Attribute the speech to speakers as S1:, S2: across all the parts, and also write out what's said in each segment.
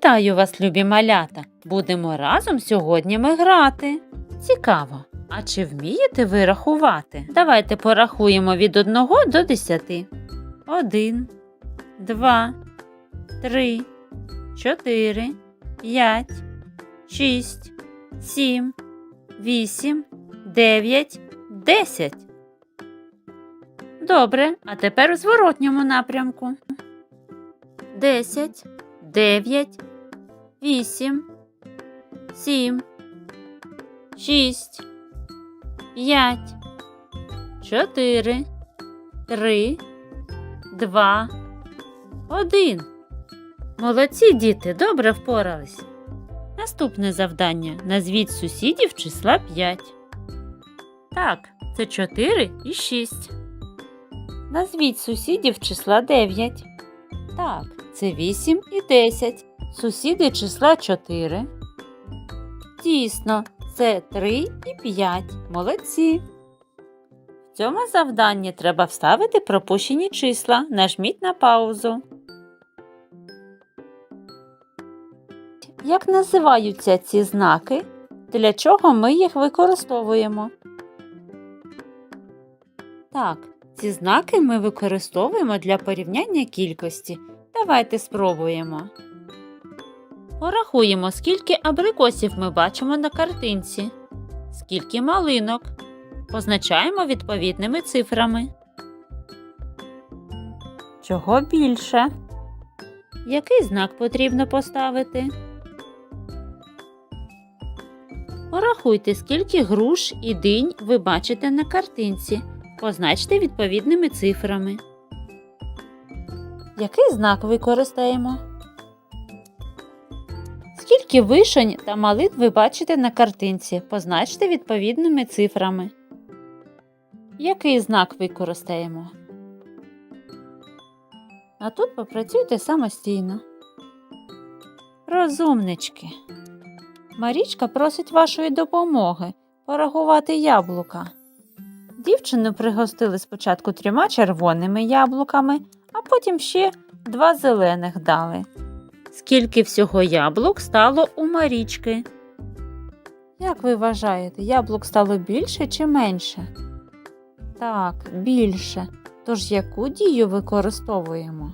S1: Вітаю вас, любі малята! Будемо разом сьогодні ми грати. Цікаво. А чи вмієте ви рахувати? Давайте порахуємо від 1 до 10. 1, 2, 3, 4, 5, 6, 7, 8, 9, 10. Добре, а тепер у зворотньому напрямку. 10, 9, 8, 7, 6, 5, 4, 3, 2, 1. Молодці діти, добре впорались. Наступне завдання. Назвіть сусідів числа 5. Так, це 4 і 6. Назвіть сусідів числа 9. Так, це 8 і 10. Сусіди числа 4. Дійсно, це 3 і 5. Молодці. В цьому завданні треба вставити пропущені числа. Нажміть на паузу. Як називаються ці знаки? Для чого ми їх використовуємо? Так, ці знаки ми використовуємо для порівняння кількості. Давайте спробуємо. Порахуємо, скільки абрикосів ми бачимо на картинці, скільки малинок. Позначаємо відповідними цифрами. Чого більше? Який знак потрібно поставити? Порахуйте, скільки груш і динь ви бачите на картинці. Позначте відповідними цифрами. Який знак використаємо? Скільки вишень та малин ви бачите на картинці? Позначте відповідними цифрами. Який знак використаємо? А тут попрацюйте самостійно. Розумнички. Марічка просить вашої допомоги порахувати яблука. Дівчину пригостили спочатку трьома червоними яблуками, а потім ще два зелених дали. Скільки всього яблук стало у Марічки? Як ви вважаєте, яблук стало більше чи менше? Так, більше. Тож яку дію використовуємо?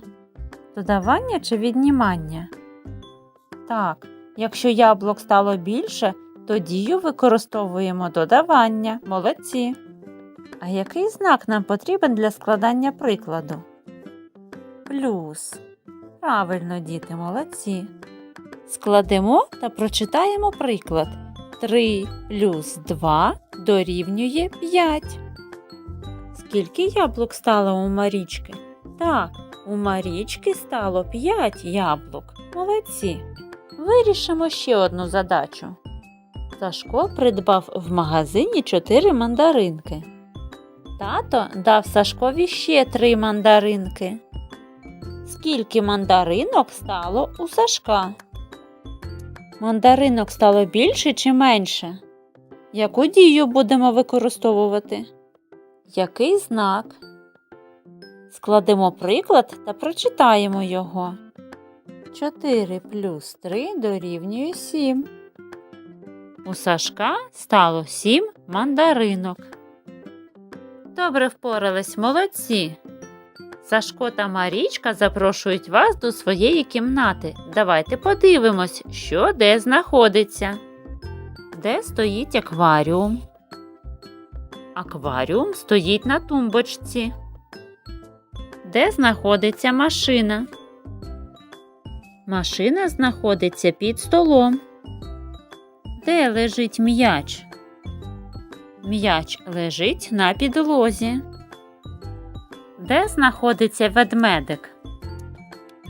S1: Додавання чи віднімання? Так, якщо яблук стало більше, то дію використовуємо додавання. Молодці. А який знак нам потрібен для складання прикладу? Плюс. Правильно, діти, молодці. Складемо та прочитаємо приклад. 3 плюс 2 дорівнює 5. Скільки яблук стало у Марічки? Так, у Марічки стало 5 яблук. Молодці. Вирішимо ще одну задачу. Сашко придбав в магазині 4 мандаринки. Тато дав Сашкові ще 3 мандаринки. Скільки мандаринок стало у Сашка? Мандаринок стало більше чи менше? Яку дію будемо використовувати? Який знак? Складемо приклад та прочитаємо його. 4 плюс 3 дорівнює 7. У Сашка стало 7 мандаринок. Добре впорались, молодці. Сашко та Марічка запрошують вас до своєї кімнати. Давайте подивимось, що де знаходиться. Де стоїть акваріум? Акваріум стоїть на тумбочці. Де знаходиться машина? Машина знаходиться під столом. Де лежить м'яч? М'яч лежить на підлозі. Де знаходиться ведмедик?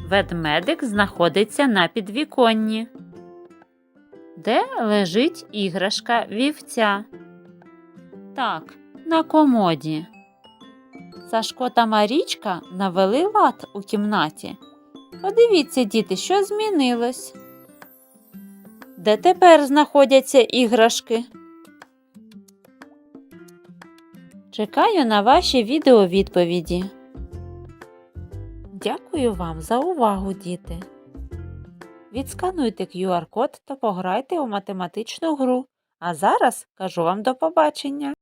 S1: Ведмедик знаходиться на підвіконні. Де лежить іграшка вівця? Так, на комоді. Сашко та Марічка навели лад у кімнаті. Подивіться, діти, що змінилось. Де тепер знаходяться іграшки? Чекаю на ваші відеовідповіді. Дякую вам за увагу, діти. Відскануйте QR-код та пограйте у математичну гру. А зараз кажу вам до побачення!